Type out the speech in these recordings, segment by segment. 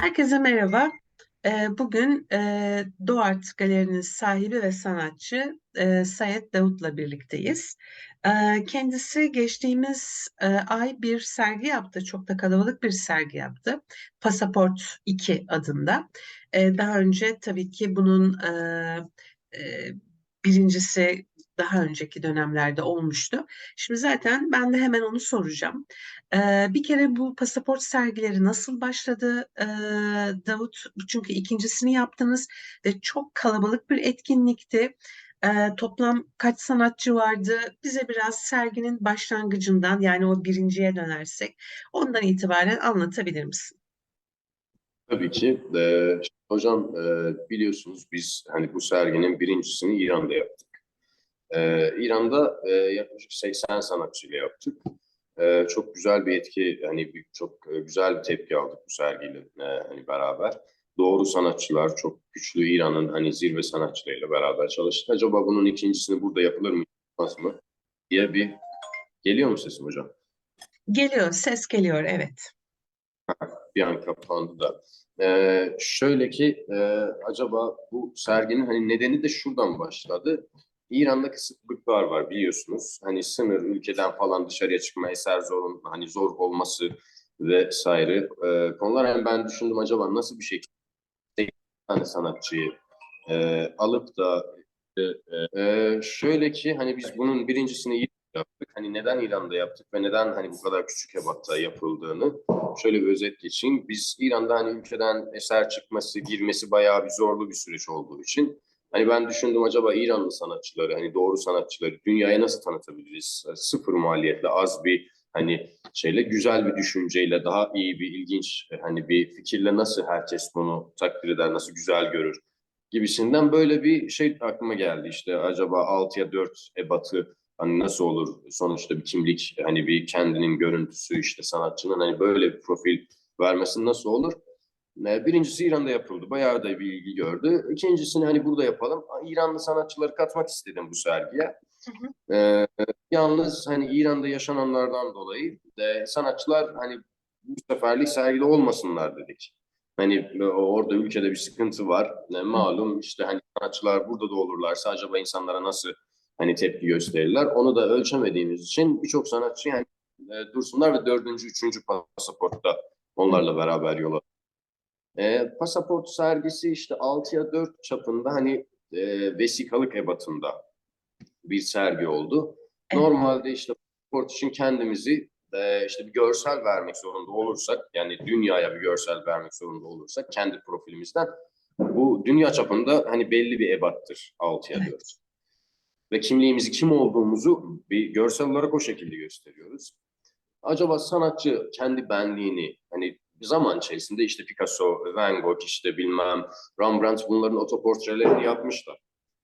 Herkese merhaba. Ee, Bugün e, Doğart Galeri'nin sahibi ve sanatçı e, Sayet Davut'la birlikteyiz. Kendisi geçtiğimiz ay bir sergi yaptı. Çok da kalabalık bir sergi yaptı. Pasaport 2 adında. Daha önce tabii ki bunun birincisi daha önceki dönemlerde olmuştu. Şimdi zaten ben de hemen onu soracağım. Bir kere bu pasaport sergileri nasıl başladı Davut? Çünkü ikincisini yaptınız ve çok kalabalık bir etkinlikti. Ee, toplam kaç sanatçı vardı? Bize biraz serginin başlangıcından yani o birinciye dönersek ondan itibaren anlatabilir misin? Tabii ki. Ee, hocam e, biliyorsunuz biz hani bu serginin birincisini İran'da yaptık. Ee, İran'da e, yaklaşık 80 sanatçıyla yaptık. Ee, çok güzel bir etki, hani çok e, güzel bir tepki aldık bu sergiyle e, hani beraber. Doğru sanatçılar, çok güçlü İran'ın hani zirve sanatçılarıyla beraber çalıştık. Acaba bunun ikincisini burada yapılır mı, yapılmaz mı diye bir... Geliyor mu sesim hocam? Geliyor, ses geliyor, evet. bir an kapandı da. Ee, şöyle ki e, acaba bu serginin hani nedeni de şuradan başladı. İran'da kısıtlıklar var biliyorsunuz. Hani sınır ülkeden falan dışarıya çıkma eser zorun hani zor olması vesaire e, konular. Yani ben düşündüm acaba nasıl bir şekilde tane sanatçıyı e, alıp da e, e, şöyle ki hani biz bunun birincisini yaptık. Hani neden İran'da yaptık ve neden hani bu kadar küçük ebatta yapıldığını şöyle bir özet geçeyim. Biz İran'da hani ülkeden eser çıkması, girmesi bayağı bir zorlu bir süreç olduğu için hani ben düşündüm acaba İranlı sanatçıları, hani doğru sanatçıları dünyaya nasıl tanıtabiliriz? Sıfır maliyetle az bir hani şeyle güzel bir düşünceyle daha iyi bir ilginç hani bir fikirle nasıl herkes bunu takdir eder, nasıl güzel görür gibisinden böyle bir şey aklıma geldi işte acaba 6'ya 4 ebatı hani nasıl olur sonuçta bir kimlik hani bir kendinin görüntüsü işte sanatçının hani böyle bir profil vermesi nasıl olur? E, birincisi İran'da yapıldı. Bayağı da bir ilgi gördü. İkincisini hani burada yapalım. İranlı sanatçıları katmak istedim bu sergiye. Hı hı. Ee, yalnız hani İran'da yaşananlardan dolayı e, sanatçılar hani bu seferlik sergide olmasınlar dedik. Hani orada ülkede bir sıkıntı var. E, malum işte hani sanatçılar burada da olurlarsa acaba insanlara nasıl hani tepki gösterirler. Onu da ölçemediğimiz için birçok sanatçı yani e, dursunlar ve dördüncü, üçüncü pasaportta onlarla beraber yola. E, pasaport sergisi işte 6'ya 4 çapında hani e, vesikalık ebatında bir sergi oldu. Normalde işte pasaport için kendimizi e, işte bir görsel vermek zorunda olursak yani dünyaya bir görsel vermek zorunda olursak kendi profilimizden bu dünya çapında hani belli bir ebattır 6'ya 4. Evet ve kimliğimizi, kim olduğumuzu bir görsel olarak o şekilde gösteriyoruz. Acaba sanatçı kendi benliğini hani zaman içerisinde işte Picasso, Van Gogh işte bilmem Rembrandt bunların otoportrelerini yapmışlar.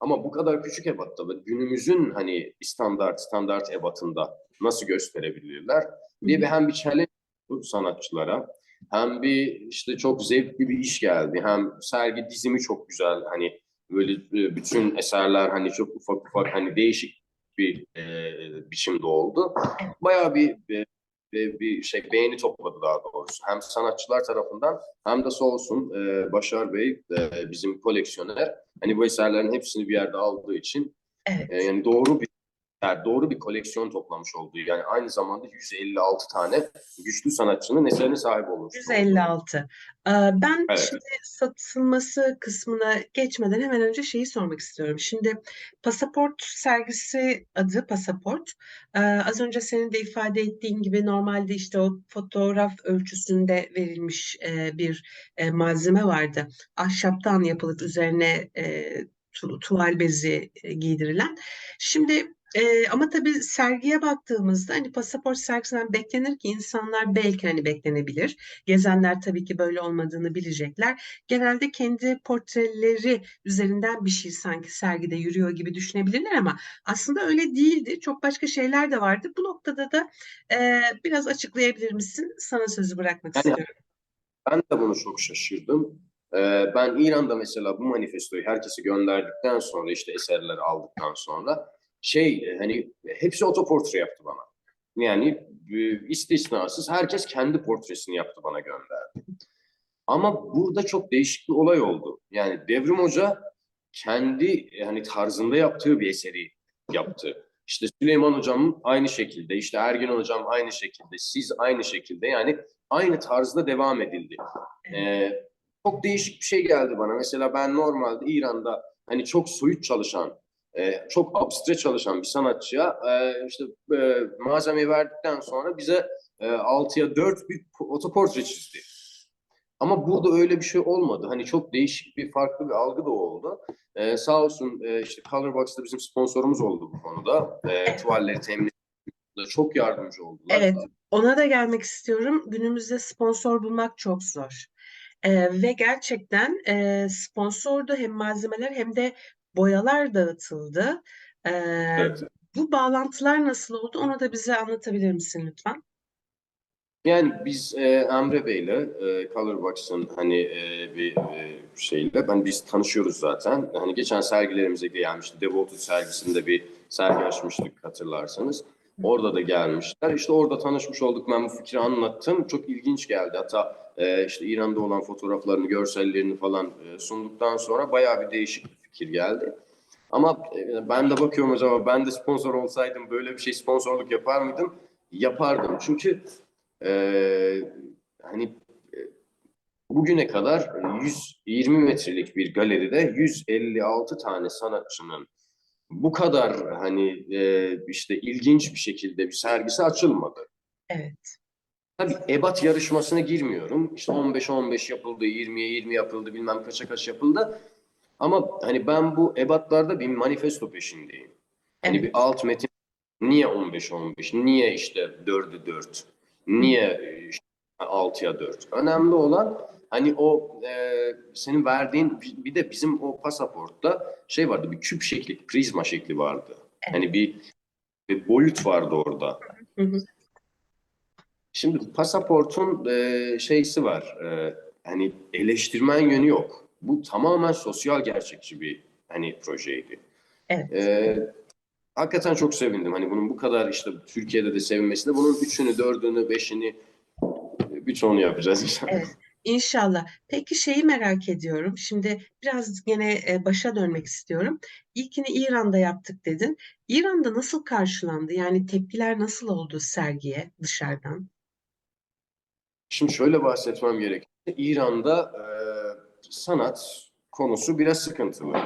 Ama bu kadar küçük ebatta ve günümüzün hani standart standart ebatında nasıl gösterebilirler diye bir hem bir challenge bu sanatçılara hem bir işte çok zevkli bir iş geldi. Hem sergi dizimi çok güzel hani böyle e, bütün eserler hani çok ufak ufak hani değişik bir e, biçimde oldu. Bayağı bir, bir bir şey beğeni topladı daha doğrusu. Hem sanatçılar tarafından hem de sağ olsun e, Başar Bey e, bizim koleksiyoner hani bu eserlerin hepsini bir yerde aldığı için evet. e, yani doğru bir yani doğru bir koleksiyon toplamış olduğu yani aynı zamanda 156 tane güçlü sanatçının eserine sahip olmuş. 156. Oldu. Ben evet. şimdi satılması kısmına geçmeden hemen önce şeyi sormak istiyorum. Şimdi pasaport sergisi adı pasaport. Az önce senin de ifade ettiğin gibi normalde işte o fotoğraf ölçüsünde verilmiş bir malzeme vardı. Ahşaptan yapılıp üzerine tuval bezi giydirilen. Şimdi Eee, ama tabii sergiye baktığımızda hani pasaport sergisinden beklenir ki insanlar belki hani beklenebilir. Gezenler tabii ki böyle olmadığını bilecekler. Genelde kendi portreleri üzerinden bir şey sanki sergide yürüyor gibi düşünebilirler ama aslında öyle değildi. Çok başka şeyler de vardı. Bu noktada da eee, biraz açıklayabilir misin? Sana sözü bırakmak Yani istiyorum. ben de bunu çok şaşırdım. Ee, ben İran'da mesela bu manifestoyu herkese gönderdikten sonra işte eserleri aldıktan sonra şey e, hani hepsi otoportre yaptı bana. Yani e, istisnasız herkes kendi portresini yaptı bana gönderdi. Ama burada çok değişik bir olay oldu. Yani Devrim Hoca kendi yani tarzında yaptığı bir eseri yaptı. İşte Süleyman Hocam aynı şekilde, işte Ergin Hocam aynı şekilde, siz aynı şekilde yani aynı tarzda devam edildi. Ee, çok değişik bir şey geldi bana. Mesela ben normalde İran'da hani çok soyut çalışan, e, çok abstre çalışan bir sanatçıya e, işte e, malzemeyi verdikten sonra bize e, 6'ya 4 bir otoportre çizdi. Ama burada öyle bir şey olmadı. Hani çok değişik bir farklı bir algı da oldu. Ee, sağ olsun e, işte Colorbox'ta bizim sponsorumuz oldu bu konuda. E, tuvalleri temin çok yardımcı oldular. Evet, ona da gelmek istiyorum. Günümüzde sponsor bulmak çok zor. Ee, ve gerçekten e, sponsordu hem malzemeler hem de boyalar dağıtıldı. Ee, Evet. bu bağlantılar nasıl oldu? Onu da bize anlatabilir misin lütfen? Yani biz e, Emre Bey'le e, Colorbox'ın hani e, bir e, şeyle ben biz tanışıyoruz zaten. Hani geçen sergilerimize gelmişti. Devoted sergisinde bir sergi açmıştık hatırlarsanız. Orada da gelmişler. İşte orada tanışmış olduk. Ben bu fikri anlattım. Çok ilginç geldi. Hatta e, işte İran'da olan fotoğraflarını, görsellerini falan e, sunduktan sonra bayağı bir değişik fikir geldi. Ama e, ben de bakıyorum acaba ben de sponsor olsaydım böyle bir şey sponsorluk yapar mıydım? Yapardım. Çünkü ee, hani e, bugüne kadar 120 metrelik bir galeride 156 tane sanatçının bu kadar hani e, işte ilginç bir şekilde bir sergisi açılmadı. Evet. Tabii ebat yarışmasına girmiyorum. İşte 15-15 yapıldı, 20'ye 20 yapıldı, bilmem kaça kaç yapıldı. Ama hani ben bu ebatlarda bir manifesto peşindeyim. Hani bir alt metin niye 15-15, niye işte 4'e 4, niye işte 6'ya 4. Önemli olan hani o e, senin verdiğin bir de bizim o pasaportta şey vardı bir küp şekli, prizma şekli vardı. Hani bir, bir boyut vardı orada. Hı hı. Şimdi pasaportun e, şeysi var. E, hani eleştirmen yönü yok. Bu tamamen sosyal gerçekçi bir hani projeydi. Evet. E, hakikaten çok sevindim. Hani bunun bu kadar işte Türkiye'de de sevinmesine. Bunun üçünü, dördünü, beşini birçoğunu yapacağız inşallah. Evet. İnşallah. Peki şeyi merak ediyorum. Şimdi biraz gene e, başa dönmek istiyorum. İlkini İran'da yaptık dedin. İran'da nasıl karşılandı? Yani tepkiler nasıl oldu sergiye dışarıdan? Şimdi şöyle bahsetmem gerekiyor. İran'da e, sanat konusu biraz sıkıntılı.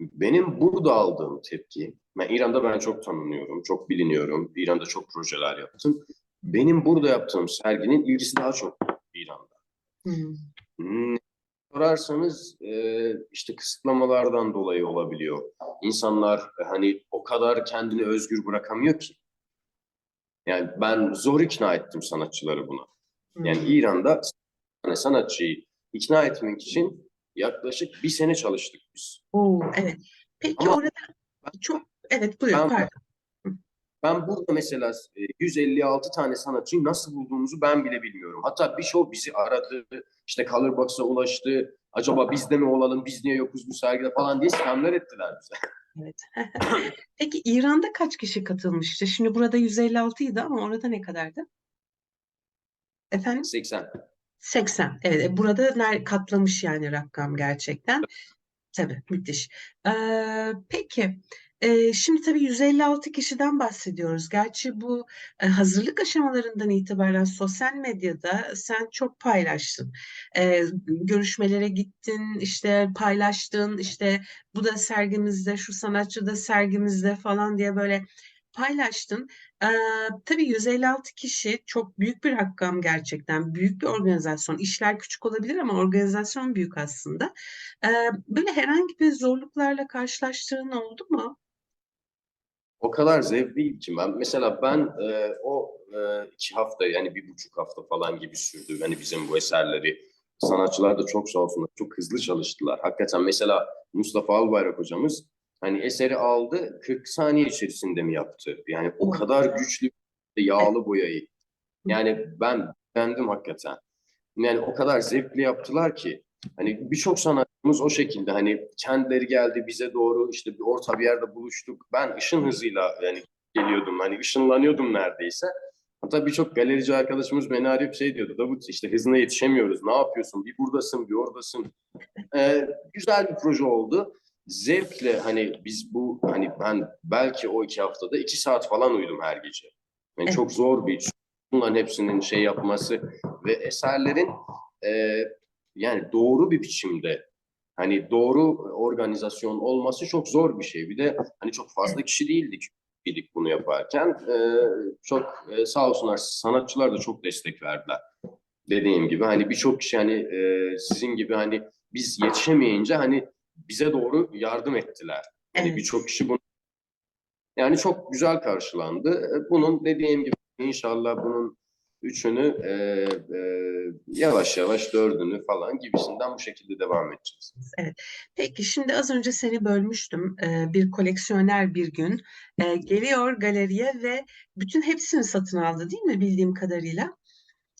Benim burada aldığım tepki, ben İran'da ben çok tanınıyorum, çok biliniyorum. İran'da çok projeler yaptım. Benim burada yaptığım serginin ilgisi daha çok İran'da. Hmm. Hmm, sorarsanız e, işte kısıtlamalardan dolayı olabiliyor. İnsanlar e, hani o kadar kendini özgür bırakamıyor ki. Yani ben zor ikna ettim sanatçıları buna. Yani. İran'da hani sanatçıyı ikna etmek için yaklaşık bir sene çalıştık biz. Oo, evet. Peki Ama orada çok evet buyur ben- pardon. Ben burada mesela e, 156 tane sanatçıyı nasıl bulduğumuzu ben bile bilmiyorum. Hatta birçoğu bizi aradı, işte Colorbox'a ulaştı. Acaba biz de mi olalım, biz niye yokuz bu sergide falan diye sistemler ettiler bize. Evet. Peki İran'da kaç kişi katılmıştı? Şimdi burada 156 idi ama orada ne kadardı? Efendim? 80. 80. Evet, e, burada katlamış yani rakam gerçekten. Tabii, müthiş. Ee, peki, e, şimdi tabii 156 kişiden bahsediyoruz. Gerçi bu e, hazırlık aşamalarından itibaren sosyal medyada sen çok paylaştın. Ee, görüşmelere gittin, işte paylaştın, işte bu da sergimizde, şu sanatçı da sergimizde falan diye böyle paylaştın. Ee, tabii 156 kişi çok büyük bir rakam gerçekten. Büyük bir organizasyon. İşler küçük olabilir ama organizasyon büyük aslında. Ee, böyle herhangi bir zorluklarla karşılaştığın oldu mu? O kadar zevkliydi ki ben. Mesela ben e, o e, iki hafta yani bir buçuk hafta falan gibi sürdü. Hani bizim bu eserleri sanatçılar da çok sağ olsunlar. Çok hızlı çalıştılar. Hakikaten mesela Mustafa Albayrak hocamız hani eseri aldı 40 saniye içerisinde mi yaptı? Yani o kadar güçlü yağlı boyayı. Yani ben beğendim hakikaten. Yani o kadar zevkli yaptılar ki hani birçok sanatçımız o şekilde hani kendileri geldi bize doğru işte bir orta bir yerde buluştuk. Ben ışın hızıyla yani geliyordum hani ışınlanıyordum neredeyse. Hatta birçok galerici arkadaşımız beni arayıp şey diyordu Davut işte hızına yetişemiyoruz ne yapıyorsun bir buradasın bir oradasın. Ee, güzel bir proje oldu. Zevkle hani biz bu hani ben belki o iki haftada iki saat falan uyudum her gece. Yani Evet. çok zor bir. Bunların hepsinin şey yapması ve eserlerin e, yani doğru bir biçimde hani doğru organizasyon olması çok zor bir şey. Bir de hani çok fazla kişi değildik idik bunu yaparken. E, çok e, sağ olsunlar sanatçılar da çok destek verdiler. Dediğim gibi hani birçok kişi hani e, sizin gibi hani biz yetişemeyince hani bize doğru yardım ettiler. Hani Evet. birçok kişi bunu yani çok güzel karşılandı. E, Bunun dediğim gibi inşallah bunun üçünü e, e, yavaş yavaş dördünü falan gibisinden bu şekilde devam edeceğiz. Peki şimdi az önce seni bölmüştüm. Ee, bir koleksiyoner bir gün e, geliyor galeriye ve bütün hepsini satın aldı değil mi bildiğim kadarıyla?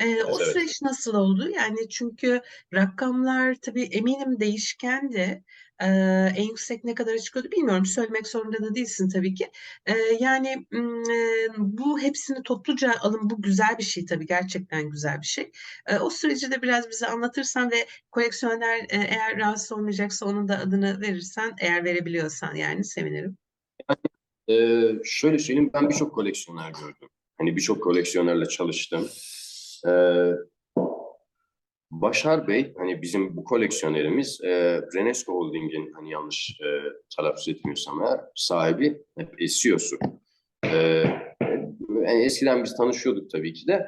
Ee, o Evet, evet. süreç nasıl oldu? Yani çünkü rakamlar tabii eminim değişkendi. Ee, en yüksek ne kadar çıkıyordu bilmiyorum. Söylemek zorunda da değilsin tabii ki. Ee, yani bu hepsini topluca alın. Bu güzel bir şey tabii. Gerçekten güzel bir şey. Ee, o süreci de biraz bize anlatırsan ve koleksiyoner e, eğer rahatsız olmayacaksa onun da adını verirsen, eğer verebiliyorsan yani sevinirim. E, şöyle söyleyeyim ben birçok koleksiyoner gördüm. Hani birçok koleksiyonerle çalıştım. E, Başar Bey hani bizim bu koleksiyonerimiz e, Renesco Holding'in hani yanlış e, telaffuz etmiyorsam eğer sahibi hep CEO'su. E, yani eskiden biz tanışıyorduk tabii ki de.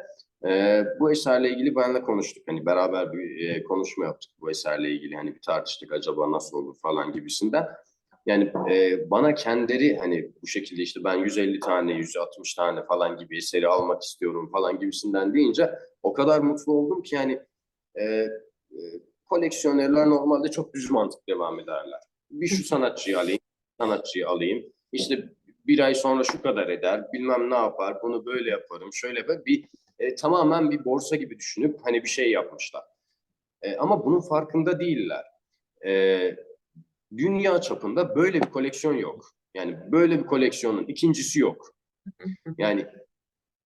E, bu eserle ilgili benle konuştuk. Hani beraber bir e, konuşma yaptık bu eserle ilgili. Hani bir tartıştık acaba nasıl olur falan gibisinden. Yani e, bana kendileri hani bu şekilde işte ben 150 tane, 160 tane falan gibi eseri almak istiyorum falan gibisinden deyince o kadar mutlu oldum ki yani e, e, koleksiyonerler normalde çok düz mantık devam ederler. Bir şu sanatçıyı alayım, sanatçıyı alayım. İşte bir ay sonra şu kadar eder, bilmem ne yapar, bunu böyle yaparım, şöyle yapar. Bir e, tamamen bir borsa gibi düşünüp hani bir şey yapmışlar. E, ama bunun farkında değiller. E, dünya çapında böyle bir koleksiyon yok. Yani böyle bir koleksiyonun ikincisi yok. Yani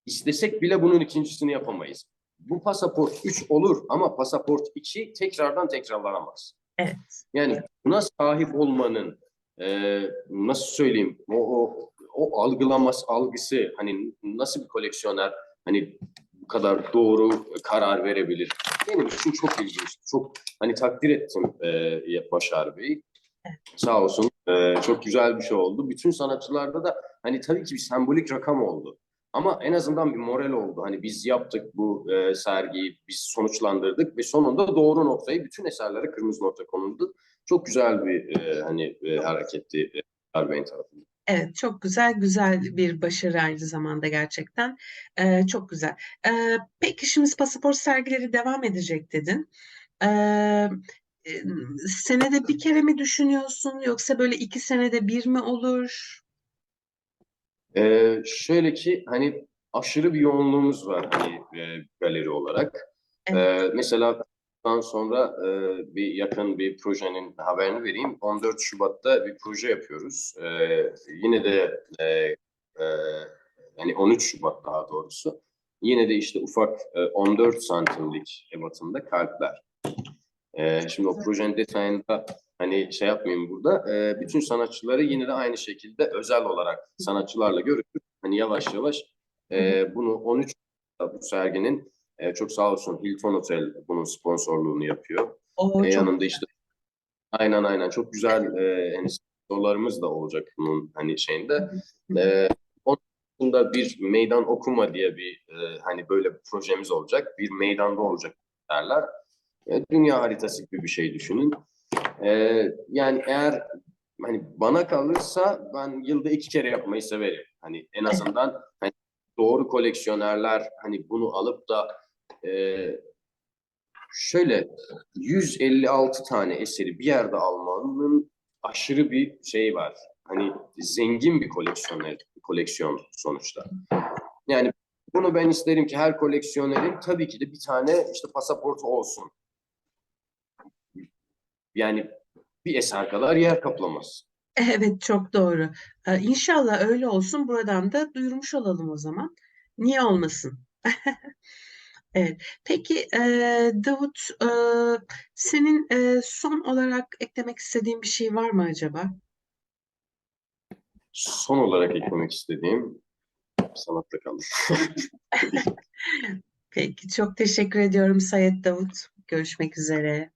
istesek bile bunun ikincisini yapamayız. Bu pasaport 3 olur ama pasaport 2 tekrardan tekrarlanamaz. Evet. Yani buna sahip olmanın e, nasıl söyleyeyim o, o, o algılaması algısı hani nasıl bir koleksiyoner hani bu kadar doğru karar verebilir. Benim için çok ilginç. Çok hani takdir ettim e, Başar Bey'i. Sağ olsun. E, çok güzel bir şey oldu. Bütün sanatçılarda da hani tabii ki bir sembolik rakam oldu. Ama en azından bir moral oldu. Hani biz yaptık bu e, sergiyi, biz sonuçlandırdık ve sonunda doğru noktayı bütün eserlere kırmızı nokta konuldu. Çok güzel bir e, hani e, hareketti e, Harvey'in tarafından. Evet, çok güzel, güzel bir başarı aynı zamanda gerçekten. Ee, çok güzel. Ee, peki şimdi pasaport sergileri devam edecek dedin. Ee, senede bir kere mi düşünüyorsun yoksa böyle iki senede bir mi olur? E, şöyle ki hani aşırı bir yoğunluğumuz var hani e, galeri olarak. Evet. E, mesela Ondan sonra e, bir yakın bir projenin haberini vereyim. 14 Şubat'ta bir proje yapıyoruz. E, yine de e, e, yani 13 Şubat daha doğrusu. Yine de işte ufak e, 14 santimlik ebatında kalpler. E, şimdi o projenin detayında hani şey yapmayayım burada. E, bütün sanatçıları yine de aynı şekilde özel olarak sanatçılarla görüşüp hani yavaş yavaş e, bunu 13 Şubat'ta bu serginin e, çok sağ olsun Hilton Otel bunun sponsorluğunu yapıyor. O E, yanında işte aynen aynen çok güzel e, hani sponsorlarımız da olacak bunun hani şeyinde. E, onun dışında bir meydan okuma diye bir e, hani böyle bir projemiz olacak. Bir meydanda olacak derler. E, dünya haritası gibi bir şey düşünün. E, yani eğer hani bana kalırsa ben yılda iki kere yapmayı severim. Hani en azından hani doğru koleksiyonerler hani bunu alıp da ee, şöyle 156 tane eseri bir yerde almanın aşırı bir şey var. Hani zengin bir koleksiyon, koleksiyon sonuçta. Yani Bunu ben isterim ki her koleksiyonerin tabii ki de bir tane işte pasaportu olsun. Yani bir eser kadar yer kaplamaz. Evet, çok doğru. Ee, İnşallah öyle olsun. Buradan da duyurmuş olalım o zaman. Niye olmasın? Evet. Peki e, Davut, e, senin e, son olarak eklemek istediğin bir şey var mı acaba? Son olarak eklemek istediğim sanatta kaldı. Peki, çok teşekkür ediyorum Sayet Davut. Görüşmek üzere.